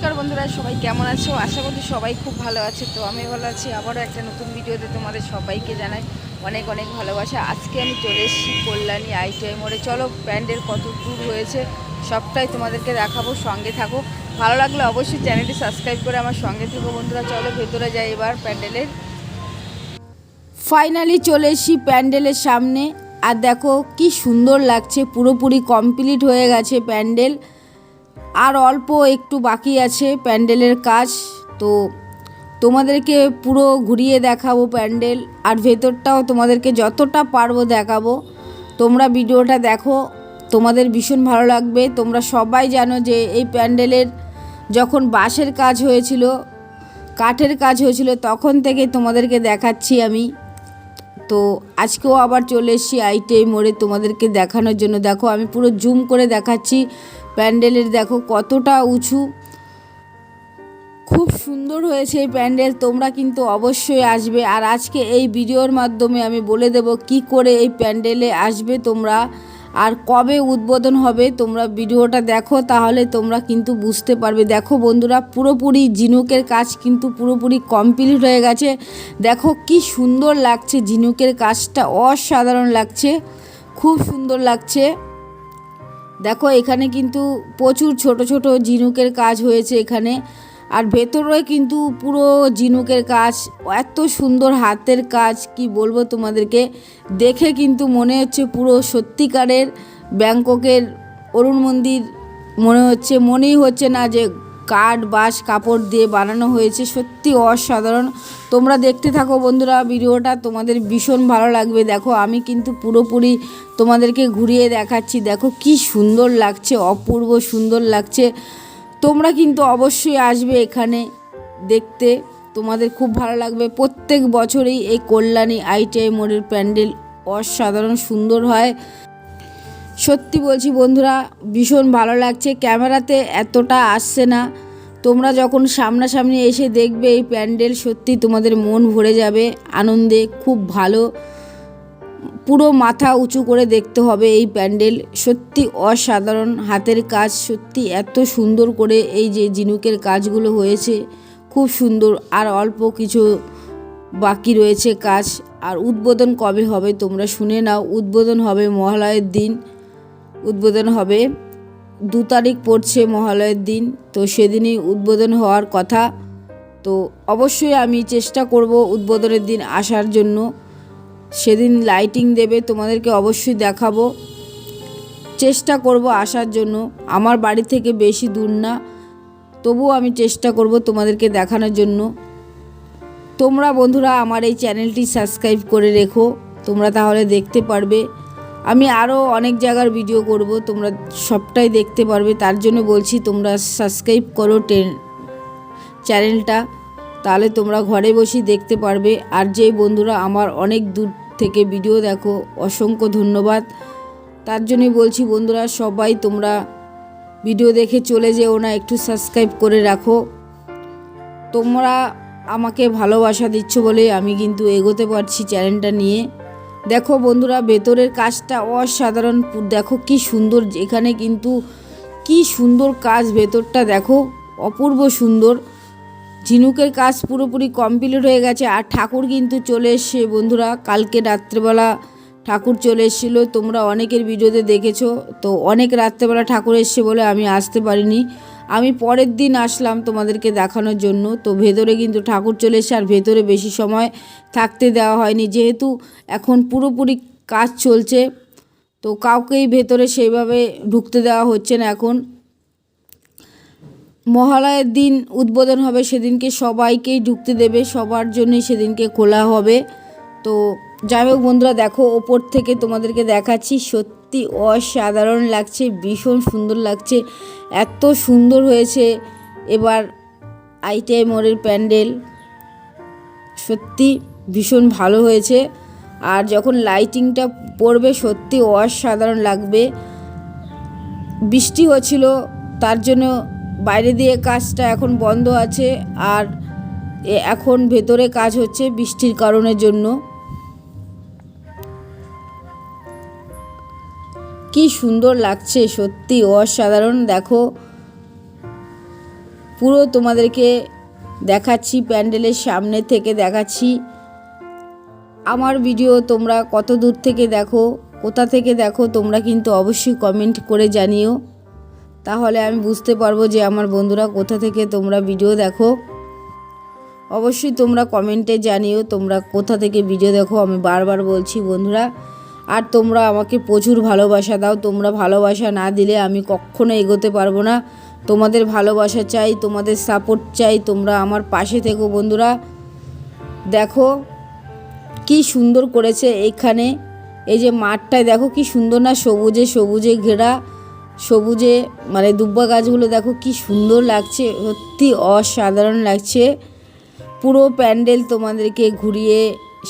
নমস্কার বন্ধুরা, সবাই কেমন আছো? আশা করি সবাই খুব ভালো আছে। তো আমি ভালো আছি, আবারও একটা নতুন ভিডিওতে তোমাদের সবাইকে জানাই অনেক অনেক ভালোবাসা। আজকে আমি চলে এসেছি কল্যাণী আইটিআই মোড়ে। চলো প্যান্ডেল কত দূর হয়েছে সবটাই তোমাদেরকে দেখাবো, সঙ্গে থাকো। ভালো লাগলে অবশ্যই চ্যানেলটি সাবস্ক্রাইব করে আমার সঙ্গে থেকো বন্ধুরা। চলো, ভেতরে যাই এবার প্যান্ডেলের। ফাইনালি চলে এসেছি প্যান্ডেলের সামনে। আর দেখো, কি সুন্দর লাগছে, পুরোপুরি কমপ্লিট হয়ে গেছে প্যান্ডেল। আর অল্প একটু বাকি আছে প্যান্ডেলের কাজ, তো তোমাদেরকে পুরো ঘুরিয়ে দেখাবো প্যান্ডেল, আর ভেতরটাও তোমাদেরকে যতটা পারব দেখাবো। তোমরা ভিডিওটা দেখো, তোমাদের ভীষণ ভালো লাগবে। তোমরা সবাই জানো যে এই প্যান্ডেলের যখন বাঁশের কাজ হয়েছিল, কাঠের কাজ হয়েছিল, তখন থেকে তোমাদেরকে দেখাচ্ছি আমি। তো আজকেও আবার চলে এসেছি আইটিআই মোড়ে তোমাদেরকে দেখানোর জন্য। দেখো, আমি পুরো জুম করে দেখাচ্ছি। প্যান্ডেলের দেখো কতটা উঁচু। খুব সুন্দর হয়েছে এই প্যান্ডেল, তোমরা কিন্তু অবশ্যই আসবে। আর আজকে এই ভিডিওর মাধ্যমে আমি বলে দেব কি করে এই প্যান্ডেলে আসবে তোমরা। আর কবে উদ্বোধন হবে তোমরা ভিডিওটা দেখো, তাহলে তোমরা কিন্তু বুঝতে পারবে। দেখো বন্ধুরা, পুরোপুরি ঝিনুকের কাজ কিন্তু পুরোপুরি কমপ্লিট হয়ে গেছে। দেখো কি সুন্দর লাগছে ঝিনুকের কাজটা, অসাধারণ লাগছে, খুব সুন্দর লাগছে। দেখো এখানে কিন্তু প্রচুর ছোট ছোট ঝিনুকের কাজ হয়েছে এখানে। আর ভেতরে কিন্তু পুরো ঝিনুকের কাজ, এত সুন্দর হাতের কাজ, কি বলব তোমাদেরকে? দেখে কিন্তু মনে হচ্ছে পুরো সত্যিকারের ব্যাংককের অরুণ মন্দির, মনে হচ্ছে, মনেই হচ্ছে না যে কাঠ, বাঁশ, কাপড় দিয়ে বানানো হয়েছে। সত্যি অসাধারণ। তোমরা দেখতে থাকো বন্ধুরা ভিডিওটা, তোমাদের ভীষণ ভালো লাগবে। দেখো, আমি কিন্তু পুরোপুরি তোমাদেরকে ঘুরিয়ে দেখাচ্ছি। দেখো, কি সুন্দর লাগছে, অপূর্ব সুন্দর লাগছে। তোমরা কিন্তু অবশ্যই আসবে এখানে দেখতে। তোমাদের খুব ভালো লাগবে। প্রত্যেক বছরেই এই কল্যাণী আইটিআই মোড়ের প্যান্ডেল অসাধারণ সুন্দর হয়। সত্যি বলছি বন্ধুরা, ভীষণ ভালো লাগছে। ক্যামেরাতে এতটা আসছে না। তোমরা যখন সামনাসামনি এসে দেখবে এই প্যান্ডেল, সত্যি তোমাদের মন ভরে যাবে। আনন্দে খুব ভালো। পুরো মাথা উঁচু করে দেখতে হবে এই প্যান্ডেল। সত্যি অসাধারণ। হাতের কাজ সত্যি এত সুন্দর করে এই যে ঝিনুকের কাজগুলো হয়েছে, খুব সুন্দর। আর অল্প কিছু বাকি রয়েছে কাজ। আর উদ্বোধন কবে হবে তোমরা শুনে নাও। উদ্বোধন হবে মহালয়ের দিন। উদ্বোধন হবে দু তারিখ পড়ছে মহালয়ের দিন। তো সেদিনই উদ্বোধন হওয়ার কথা। তো অবশ্যই আমি চেষ্টা করব উদ্বোধনের দিন আসার জন্য। সেদিন লাইটিং দেবে, তোমাদেরকে অবশ্যই দেখাবো। চেষ্টা করব আসার জন্য। আমার বাড়ি থেকে বেশি দূর না। তবুও আমি চেষ্টা করব তোমাদেরকে দেখানোর জন্য। তোমরা বন্ধুরা, আমার এই চ্যানেলটি সাবস্ক্রাইব করে রেখো। তোমরা তাহলে দেখতে পারবে। আমি আরও অনেক জায়গার ভিডিও করব। তোমরা সবটাই দেখতে পারবে। তার জন্য বলছি, তোমরা সাবস্ক্রাইব করো টেন চ্যানেলটা তাহলে তোমরা ঘরে বসেই দেখতে পারবে। আর যেই বন্ধুরা আমার অনেক দূর থেকে ভিডিও দেখো, অসংখ্য ধন্যবাদ। তার জন্যই বলছি বন্ধুরা, সবাই তোমরা ভিডিও দেখে চলে যেও না, একটু সাবস্ক্রাইব করে রাখো। তোমরা আমাকে ভালোবাসা দিচ্ছ বলে আমি কিন্তু এগোতে পারছি চ্যানেলটা নিয়ে। দেখো বন্ধুরা, ভেতরের কাজটা অসাধারণ। দেখো কি সুন্দর, এখানে কিন্তু কি সুন্দর কাজ ভেতরটা। দেখো, অপূর্ব সুন্দর। ঝিনুকের কাজ পুরোপুরি কমপ্লিট হয়ে গেছে আর ঠাকুর কিন্তু চলে এসছে। বন্ধুরা, কালকে রাত্রেবেলা ঠাকুর চলে এসেছিল। তোমরা অনেকের ভিডিওতে দেখেছ। তো অনেক রাত্রেবেলা ঠাকুর এসছে বলে আমি আসতে পারিনি। আমি পরের দিন আসলাম তোমাদেরকে দেখানোর জন্য। তো ভেতরে কিন্তু ঠাকুর চলে এসে আর ভেতরে বেশি সময় থাকতে দেওয়া হয়নি। যেহেতু এখন পুরোপুরি কাজ চলছে, তো কাউকেই ভেতরে সেইভাবে ঢুকতে দেওয়া হচ্ছে না এখন। মহালয়ের দিন উদ্বোধন হবে, সেদিনকে সবাইকেই ঢুকতে দেবে, সবার জন্যই সেদিনকে খোলা হবে। তো যাই হোক বন্ধুরা, দেখো ওপর থেকে তোমাদেরকে দেখাচ্ছি, সত্যি অসাধারণ লাগছে, ভীষণ সুন্দর লাগছে, এত সুন্দর হয়েছে। এবার আইটিআই মোড়ের প্যান্ডেল, সত্যি ভীষণ ভালো হয়েছে। আর যখন লাইটিংটা পড়বে, সত্যি অসাধারণ লাগবে। বৃষ্টি হচ্ছিল, তার জন্য বাইরে দিয়ে কাজটা এখন বন্ধ আছে আর এখন ভেতরে কাজ হচ্ছে বৃষ্টির কারণের জন্য। কি সুন্দর লাগছে, সত্যি অসাধারণ। দেখো, পুরো তোমাদেরকে দেখাচ্ছি, প্যান্ডেলের সামনে থেকে দেখাচ্ছি। আমার ভিডিও তোমরা কত দূর থেকে দেখো, কোথা থেকে দেখো, তোমরা কিন্তু অবশ্যই কমেন্ট করে জানিও। তাহলে আমি বুঝতে পারব যে আমার বন্ধুরা কোথা থেকে তোমরা ভিডিও দেখো। অবশ্যই তোমরা কমেন্টে জানিও তোমরা কোথা থেকে ভিডিও দেখো। আমি বারবার বলছি, বন্ধুরা, আর তোমরা আমাকে প্রচুর ভালোবাসা দাও। তোমরা ভালোবাসা না দিলে আমি কখনো এগোতে পারব না। তোমাদের ভালোবাসা চাই, তোমাদের সাপোর্ট চাই, তোমরা আমার পাশে থেকো, বন্ধুরা। দেখো, কি সুন্দর করেছে এখানে। এই যে মাঠটায় দেখো, কি সুন্দর না সবুজে সবুজে ঘেরা। সবুজে মানে দুব্বা গাছগুলো দেখো কি সুন্দর লাগছে, সত্যি অসাধারণ লাগছে। পুরো প্যান্ডেল তোমাদেরকে ঘুরিয়ে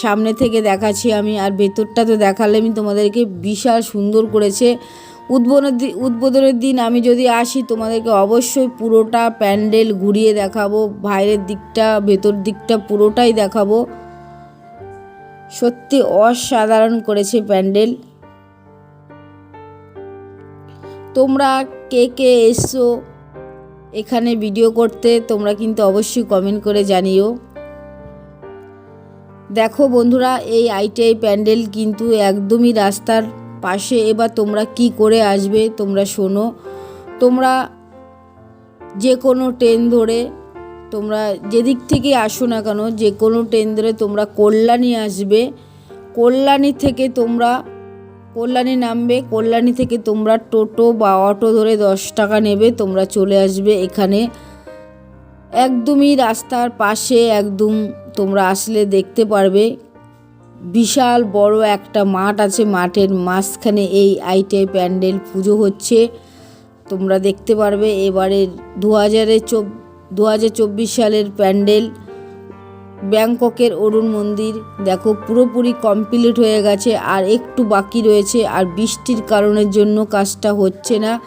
সামনে থেকে দেখাচ্ছি আমি, আর ভেতরটা তো দেখালে আমি তোমাদেরকে, বিশাল সুন্দর করেছে। উদ্বোধনের দিন উদ্বোধনের দিন আমি যদি আসি, তোমাদেরকে অবশ্যই পুরোটা প্যান্ডেল ঘুরিয়ে দেখাবো, বাইরের দিকটা, ভেতর দিকটা পুরোটাই দেখাবো। সত্যি অসাধারণ করেছে প্যান্ডেল। তোমরা কে কে এসছো এখানে ভিডিও করতে, তোমরা কিন্তু অবশ্যই কমেন্ট করে জানিও। দেখো বন্ধুরা, এই আইটিআই প্যান্ডেল কিন্তু একদমই রাস্তার পাশে। এবার তোমরা কি করে আসবে, তোমরা শোনো। তোমরা যে কোনো ট্রেন ধরে, তোমরা যেদিক থেকে আসো না কেন, যে কোনো ট্রেন ধরে তোমরা কল্যাণী আসবে। কল্যাণী থেকে তোমরা কল্যাণী নামবে, কল্যাণী থেকে তোমরা টোটো বা অটো ধরে দশ টাকা নেবে, তোমরা চলে আসবে এখানে। একদমই রাস্তার পাশে, একদম তোমরা আসলে দেখতে পারবে। বিশাল বড় একটা মাঠ আছে, মাঠের মাঝখানে এই আইটিআই প্যান্ডেল পুজো হচ্ছে। তোমরা দেখতে পারবে এবারে দু হাজারে চব দু হাজার চব্বিশ সালের প্যান্ডেল। ব্যাংককের অরুণ মন্দির। দেখো, পুরোপুরি কমপ্লিট হয়ে গেছে, আর একটু বাকি রয়েছে, আর বৃষ্টির কারণের জন্য কাজটা হচ্ছে না।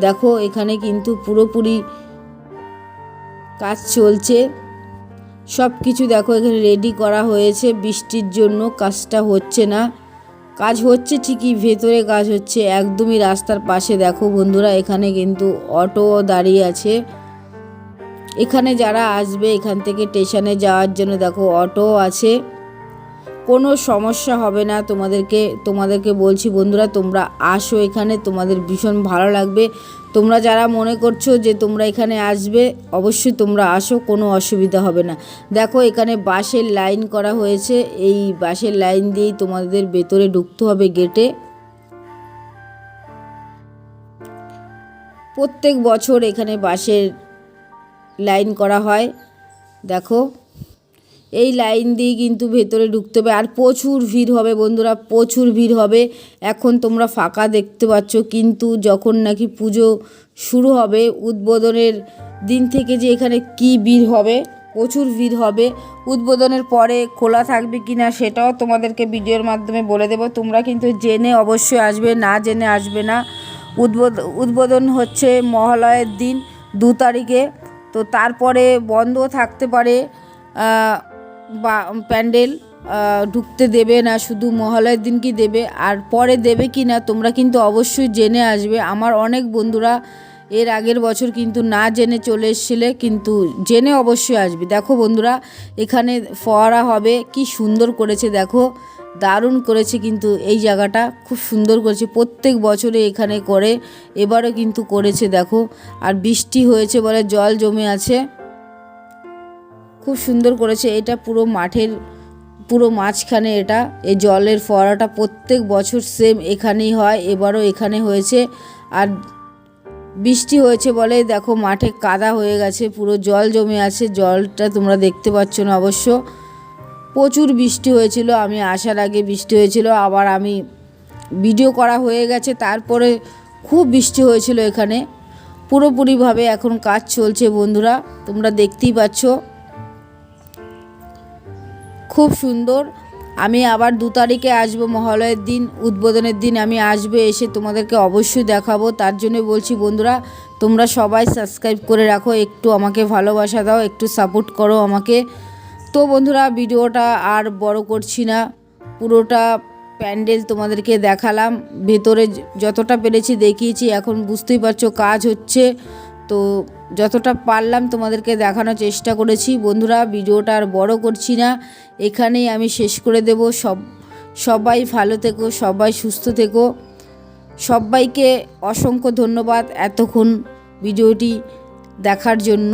দেখো, এখানে কিন্তু পুরোপুরি কাজ চলছে। সব কিছু দেখো, এখানে রেডি করা হয়েছে, বৃষ্টির জন্য কাজটা হচ্ছে না। কাজ হচ্ছে ঠিকই, ভেতরে কাজ হচ্ছে, একদমই রাস্তার পাশে। দেখো বন্ধুরা, এখানে কিন্তু অটো দাঁড়িয়ে আছে। এখানে যারা আসবে, এখান থেকে স্টেশনে যাওয়ার জন্য দেখো অটো আছে। কোনো সমস্যা হবে না তোমাদেরকে তোমাদেরকে বলছি বন্ধুরা, তোমরা আসো এখানে, তোমাদের ভীষণ ভালো লাগবে। তোমরা যারা মনে করছ যে তোমরা এখানে আসবে, অবশ্যই তোমরা আসো, কোনো অসুবিধা হবে না। দেখো এখানে বাসের লাইন করা হয়েছে, এই বাসের লাইন দিয়েই তোমাদের ভেতরে ঢুকতে হবে গেটে প্রত্যেক বছর এখানে বাসের লাইন করা হয়। দেখো, এই লাইন দিয়ে কিন্তু ভেতরে ঢুকতে হবে। আর প্রচুর ভিড় হবে বন্ধুরা, প্রচুর ভিড় হবে। এখন তোমরা ফাঁকা দেখতে পাচ্ছ, কিন্তু যখন নাকি পুজো শুরু হবে, উদ্বোধনের দিন থেকে যে এখানে কি ভিড় হবে, প্রচুর ভিড় হবে, উদ্বোধনের পরে খোলা থাকবে কি না সেটাও তোমাদেরকে ভিডিওর মাধ্যমে বলে দেবো। তোমরা কিন্তু জেনে অবশ্যই আসবে, না জেনে আসবে না। উদ্বোধ, উদ্বোধন হচ্ছে মহালয়ের দিন, দু তারিখে। তো তারপরে বন্ধ থাকতে পারে বা প্যান্ডেল ঢুকতে দেবে না, শুধু মহালয়ের দিন কি দেবে, আর পরে দেবে কি না তোমরা কিন্তু অবশ্যই জেনে আসবে। আমার অনেক বন্ধুরা এর আগের বছর কিন্তু না জেনে চলে এসেছিলে, কিন্তু জেনে অবশ্যই আসবে। দেখো বন্ধুরা, এখানে ফোয়ারা হবে, কি সুন্দর করেছে, দেখো। দারুণ করেছে কিন্তু এই জায়গাটা, খুব সুন্দর করেছে, প্রত্যেক বছরে এখানে করে, এবারও কিন্তু করেছে দেখো। আর বৃষ্টি হয়েছে বলে জল জমে আছে। খুব সুন্দর করেছে, এটা পুরো মাঠের, পুরো মাঝখানে এটা, এই জলের ফোয়ারাটা প্রত্যেক বছর সেম এখানেই হয়, এবারও এখানে হয়েছে। আর বৃষ্টি হয়েছে বলে দেখো মাঠে কাদা হয়ে গেছে, পুরো জল জমে আছে, জলটা তোমরা দেখতে পাচ্ছ না অবশ্য। প্রচুর বৃষ্টি হয়েছিল, আমি আসার আগে বৃষ্টি হয়েছিল, আবার আমি ভিডিও করা হয়ে গেছে, তারপরে খুব বৃষ্টি হয়েছিল এখানে। পুরোপুরিভাবে এখন কাজ চলছে বন্ধুরা, তোমরা দেখতেই পাচ্ছ। খুব সুন্দর, আমি আবার দু তারিখে আসব, মহালয়ের দিন, উদ্বোধনের দিন আমি আসবে এসে তোমাদেরকে অবশ্যই দেখাবো। তার জন্য বলছি বন্ধুরা, তোমরা সবাই সাবস্ক্রাইব করে রাখো, একটু আমাকে ভালোবাসা দাও, একটু সাপোর্ট করো আমাকে। তো বন্ধুরা, ভিডিওটা আর বড় করছি না। পুরোটা প্যান্ডেল তোমাদেরকে দেখালাম। ভেতরে যতটা পেরেছি দেখিয়েছি, এখন বুঝতেই পারছ কাজ হচ্ছে। তো যতটা পারলাম তোমাদেরকে দেখানোর চেষ্টা করেছি। বন্ধুরা, ভিডিওটা আর বড় করছি না। এখানেই আমি শেষ করে দেব। সব, সবাই ভালো থেকো, সবাই সুস্থ থেকো। সবাইকে অসংখ্য ধন্যবাদ এতক্ষণ ভিডিওটি দেখার জন্য।